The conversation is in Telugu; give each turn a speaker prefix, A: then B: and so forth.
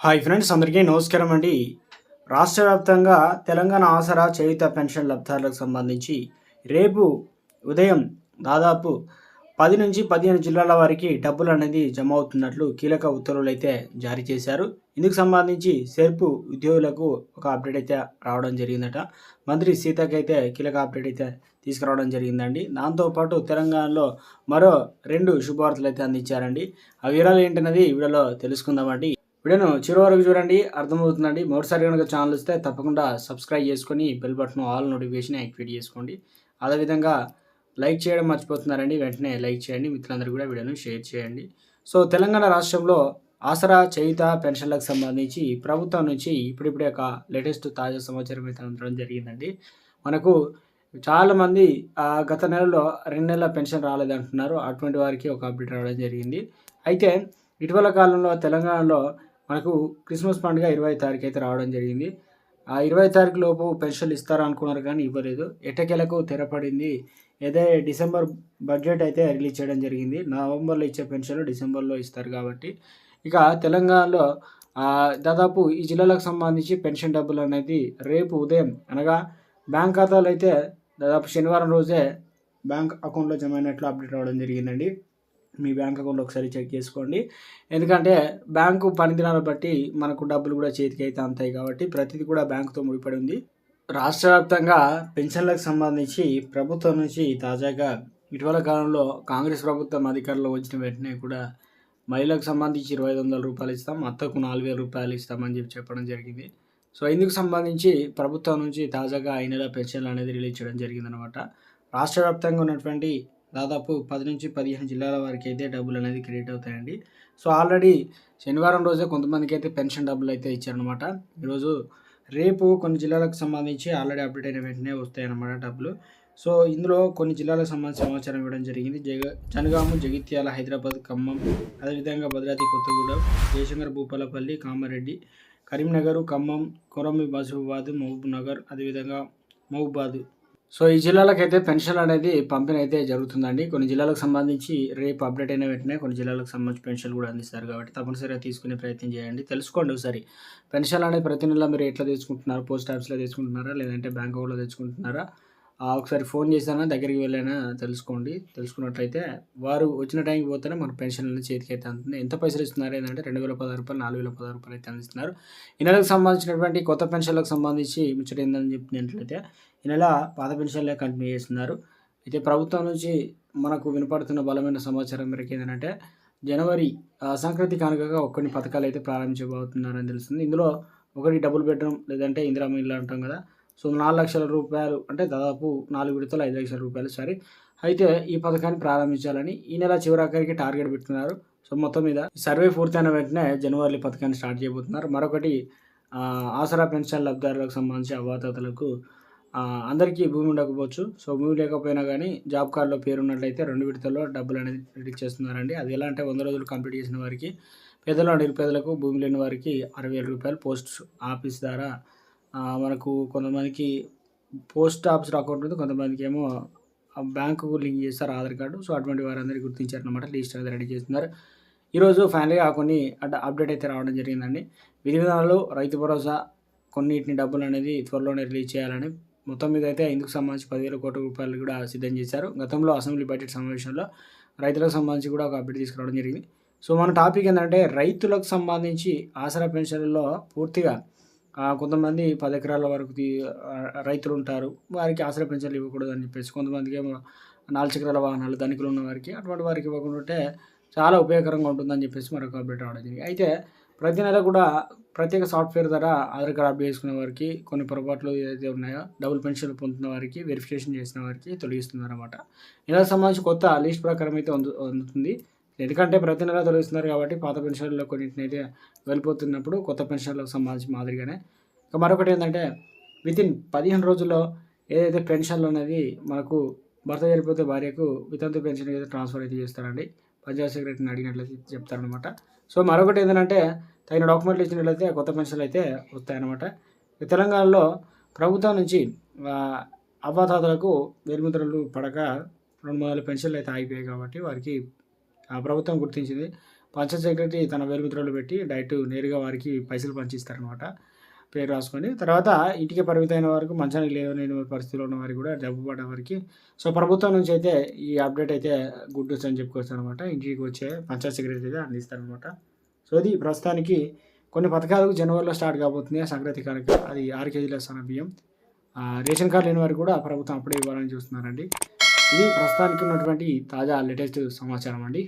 A: హాయ్ ఫ్రెండ్స్ అందరికీ నమస్కారం అండి. రాష్ట్ర వ్యాప్తంగా తెలంగాణ ఆసరా చేయుత పెన్షన్ లబ్ధారులకు సంబంధించి రేపు ఉదయం దాదాపు పది నుంచి పదిహేను జిల్లాల వారికి డబ్బులు అనేది జమ అవుతున్నట్లు కీలక ఉత్తర్వులు అయితే జారీ చేశారు. ఇందుకు సంబంధించి సెర్పు ఉద్యోగులకు ఒక అప్డేట్ అయితే రావడం జరిగిందట. మంత్రి సీతకైతే అయితే కీలక అప్డేట్ అయితే తీసుకురావడం జరిగిందండి. దాంతోపాటు తెలంగాణలో మరో రెండు శుభవార్తలు అయితే అందించారండి. ఆ వివరాలు ఏంటన్నది వీడియోలో తెలుసుకుందామండి. వీడియోను చివరి వరకు చూడండి అర్థమవుతుందండి. మరోసారి కనుక ఛానల్ వస్తే తప్పకుండా సబ్స్క్రైబ్ చేసుకొని bell button all notification activate చేసుకోండి. అదేవిధంగా లైక్ చేయడం మర్చిపోతున్నారండి వెంటనే లైక్ చేయండి. మిత్రులందరూ కూడా వీడియోను షేర్ చేయండి. సో తెలంగాణ రాష్ట్రంలో ఆసరా చేయుత పెన్షన్లకు సంబంధించి ప్రభుత్వం నుంచి ఇప్పుడిప్పుడే ఒక లేటెస్ట్ తాజా సమాచారం అయితే అందడం జరిగిందండి. మనకు చాలామంది ఆ, గత నెలలో రెండు నెలల పెన్షన్ రాలేదంటున్నారు. అటువంటి వారికి ఒక అప్డేట్ రావడం జరిగింది. అయితే ఇటీవల కాలంలో తెలంగాణలో మనకు క్రిస్మస్ పండుగ ఇరవై తారీఖు అయితే రావడం జరిగింది. ఆ ఇరవై తారీఖు లోపు పెన్షన్లు ఇస్తారనుకున్నారు కానీ ఇవ్వలేదు. ఎటకెలకు తెరపడింది. ఏదే డిసెంబర్ బడ్జెట్ అయితే రిలీజ్ చేయడం జరిగింది. నవంబర్లో ఇచ్చే పెన్షన్లు డిసెంబర్లో ఇస్తారు కాబట్టి. ఇక తెలంగాణలో దాదాపు ఈ జిల్లాలకు సంబంధించి పెన్షన్ డబ్బులు అనేది రేపు ఉదయం అనగా బ్యాంక్ ఖాతాలు అయితే దాదాపు శనివారం రోజే బ్యాంక్ అకౌంట్లో జమ అయినట్లు అప్డేట్ అవ్వడం జరిగిందండి. మీ బ్యాంక్ అకౌంట్ ఒకసారి చెక్ చేసుకోండి. ఎందుకంటే బ్యాంకు పనిదినాలు బట్టి మనకు డబ్బులు కూడా చేతికి అయితే అంతాయి కాబట్టి ప్రతిదీ కూడా బ్యాంకుతో ముడిపడి ఉంది. రాష్ట్ర వ్యాప్తంగా పెన్షన్లకు సంబంధించి ప్రభుత్వం నుంచి తాజాగా ఇటీవల కాలంలో కాంగ్రెస్ ప్రభుత్వం అధికారంలో వచ్చిన వెంటనే కూడా మహిళలకు సంబంధించి ఇరవై ఐదు వందల రూపాయలు ఇస్తాం అత్తకు నాలుగు వేల రూపాయలు ఇస్తామని చెప్పి చెప్పడం జరిగింది. సో ఇందుకు సంబంధించి ప్రభుత్వం నుంచి తాజాగా ఈ నెల పెన్షన్లు అనేది రిలీజ్ చేయడం జరిగిందనమాట రాష్ట్ర వ్యాప్తంగా ఉన్నటువంటి దాదాపు పది నుంచి పదిహేను జిల్లాల వారికి అయితే డబ్బులు అనేది క్రియేట్ అవుతాయండి. సో ఆల్రెడీ శనివారం రోజే కొంతమందికి అయితే పెన్షన్ డబ్బులు అయితే ఇచ్చారనమాట ఈరోజు రేపు కొన్ని జిల్లాలకు సంబంధించి ఆల్రెడీ అప్డేట్ అయిన వెంటనే వస్తాయన్నమాట డబ్బులు. సో ఇందులో కొన్ని జిల్లాలకు సంబంధించి సమాచారం ఇవ్వడం జరిగింది. జగ జనగాము జగిత్యాల హైదరాబాద్ ఖమ్మం అదేవిధంగా భద్రాద్రి కొత్తగూడెం జయశంకర్ భూపాలపల్లి కామారెడ్డి కరీంనగర్ ఖమ్మం కొరమి మహబూబాద్ మహబూబ్ నగర్ అదేవిధంగా మహబూబాద్ సో ఈ జిల్లాలకైతే పెన్షన్ అనేది పంపిణీ అయితే జరుగుతుందండి. కొన్ని జిల్లాలకు సంబంధించి రేపు అప్డేట్ అయిన వెంటనే కొన్ని జిల్లాలకు సంబంధించి పెన్షన్ కూడా అందిస్తారు కాబట్టి తప్పనిసరిగా తీసుకునే ప్రయత్నం చేయండి. తెలుసుకోండి ఒకసారి పెన్షన్ అనేది ప్రతి నెల మీరు ఎట్లా తీసుకుంటున్నారు పోస్ట్ ఆఫీస్లో తీసుకుంటున్నారా లేదంటే బ్యాంక్ అకౌంట్లో తెచ్చుకుంటున్నారా? ఒకసారి ఫోన్ చేసానా దగ్గరికి వెళ్ళైనా తెలుసుకోండి. తెలుసుకున్నట్లయితే వారు వచ్చిన టైంకి పోతేనే మనకు పెన్షన్ అనేది చేతికి అయితే అందుతుంది. ఎంత పైసలు ఇస్తున్నారు ఏంటంటే రెండు వేల పదహారు రూపాయలు నాలుగు వేల పదహారు రూపాయలు అయితే అందిస్తున్నారు. ఈ నెలకు సంబంధించినటువంటి కొత్త పెన్షన్లకు సంబంధించి ముచ్చట ఏందని చెప్పినట్లయితే ఈ నెల పాత పెన్షన్లే కంటిన్యూ చేస్తున్నారు. అయితే ప్రభుత్వం నుంచి మనకు వినపడుతున్న బలమైన సమాచారం మేరకు ఏంటంటే జనవరి సంక్రాంతి కానుకగా కొన్ని పథకాలు అయితే ప్రారంభించబోతున్నారని తెలుస్తుంది. ఇందులో ఒకటి డబుల్ బెడ్రూమ్ లేదంటే ఇందిరామ ఇల్లు అంటాం కదా. సో నాలుగు లక్షల రూపాయలు అంటే దాదాపు నాలుగు విడతలు ఐదు లక్షల రూపాయలు సారీ. అయితే ఈ పథకాన్ని ప్రారంభించాలని ఈ నెల చివరాఖరికి టార్గెట్ పెట్టుకున్నారు సో మొత్తం మీద సర్వే పూర్తయిన వెంటనే జనవరి పథకాన్ని స్టార్ట్ చేయబోతున్నారు. మరొకటి ఆసరా పెన్షన్ లబ్ధిదారులకు సంబంధించి అవాతాతలకు అందరికీ భూమి ఉండకపోవచ్చు. సో భూమి లేకపోయినా కానీ జాబ్ కార్డులో పేరు ఉన్నట్లయితే రెండు విడతల్లో డబ్బులు అనేది రెడీ చేస్తున్నారండి. అది ఎలా అంటే వంద రోజులు కంప్లీట్ చేసిన వారికి పేదలు నిరుపేదలకు భూమి లేని వారికి అరవై వేల రూపాయలు పోస్ట్ ఆఫీస్ ద్వారా మనకు కొంతమందికి పోస్ట్ ఆఫీస్ అకౌంట్ ఉంది. కొంతమందికి ఏమో బ్యాంకుకు లింక్ చేస్తారు ఆధార్ కార్డు. సో అటువంటి వారందరికీ గుర్తించారనమాట లిస్ట్ అనేది రెడీ చేస్తున్నారు. ఈరోజు ఫైనల్గా కొన్ని అంటే అప్డేట్ అయితే రావడం జరిగిందండి. విధి విధానాలు రైతు భరోసా కొన్నిటిని డబ్బులు అనేది త్వరలోనే రిలీజ్ చేయాలని మొత్తం మీద అయితే ఇందుకు సంబంధించి పదివేల కోట్ల రూపాయలు కూడా సిద్ధం చేశారు. గతంలో అసెంబ్లీ బడ్జెట్ సమావేశంలో రైతులకు సంబంధించి కూడా ఒక అప్డేట్ తీసుకురావడం జరిగింది. సో మన టాపిక్ ఏంటంటే రైతులకు సంబంధించి ఆసరా పెన్షన్లలో పూర్తిగా కొంతమంది పది ఎకరాల వరకు రైతులు ఉంటారు. వారికి ఆసరా పెన్షన్లు ఇవ్వకూడదు అని చెప్పేసి కొంతమందికి ఏమో నాలుగు చక్రాల వాహనాలు ధనికులు ఉన్న వారికి అటువంటి వారికి ఇవ్వకుండా ఉంటే చాలా ఉపయోగకరంగా ఉంటుందని చెప్పేసి మరొక అప్డేట్ రావడం జరిగింది. అయితే ప్రతి నెల కూడా ప్రత్యేక సాఫ్ట్వేర్ ద్వారా ఆధార్ కార్డు అప్డేట్ చేసుకునే వారికి కొన్ని పొరపాట్లు ఏదైతే ఉన్నాయో డబుల్ పెన్షన్ పొందుతున్న వారికి వెరిఫికేషన్ చేసిన వారికి తొలగిస్తున్నారు అనమాట ఇలా సంబంధించి కొత్త లిస్ట్ ప్రకారం అయితే అందుతుంది. ఎందుకంటే ప్రతి నెల తొలగిస్తున్నారు కాబట్టి పాత పెన్షన్లో కొన్నింటిని అయితే వెళ్ళిపోతున్నప్పుడు కొత్త పెన్షన్లకు సంబంధించి మాదిరిగానే. ఇంకా మరొకటి ఏంటంటే వితిన్ పదిహేను రోజుల్లో ఏదైతే పెన్షన్లు అనేది మనకు భర్త చనిపోతే భార్యకు వితంతు పెన్షన్ అయితే ట్రాన్స్ఫర్ అయితే చేస్తారండి. పంచాయత్ సెక్రటరీని అడిగినట్లయితే చెప్తారనమాట సో మరొకటి ఏంటంటే తగిన డాక్యుమెంట్లు ఇచ్చినట్లయితే కొత్త పెన్షన్లు అయితే వస్తాయన్నమాట. తెలంగాణలో ప్రభుత్వం నుంచి ఆ, అవ్వాతాతలకు పడక రెండు వందల పెన్షన్లు అయితే ఆగిపోయాయి కాబట్టి వారికి ఆ ప్రభుత్వం గుర్తించింది. పంచాయత్ సెక్రటరీ తన వేలుమిత్రులు పెట్టి డైరెక్ట్ నేరుగా వారికి పైసలు పంచిస్తారనమాట పేరు రాసుకొని తర్వాత ఇంటికి పరిమితమైన వరకు మంచానికి లేవలేని పరిస్థితిలో ఉన్న వారికి కూడా జబ్బు పడ్డ వారికి. సో ప్రభుత్వం నుంచి అయితే ఈ అప్డేట్ అయితే గుడ్ న్యూస్ అని చెప్పుకోవచ్చు అనమాట ఇంటికి వచ్చే పంచాయత్ సెక్రటరీ అయితే అందిస్తారనమాట సో ఇది ప్రస్తుతానికి కొన్ని పథకాలు జనవరిలో స్టార్ట్ కాబోతున్నాయి. సంక్రాంతి కార్యక్రమం అది ఆరు కేజీల సన్న బియ్యం. రేషన్ కార్డు లేని వారికి కూడా ప్రభుత్వం అప్పుడే ఇవ్వాలని చూస్తున్నారండి. ఇది ప్రస్తుతానికి ఉన్నటువంటి తాజా లేటెస్ట్ సమాచారం అండి.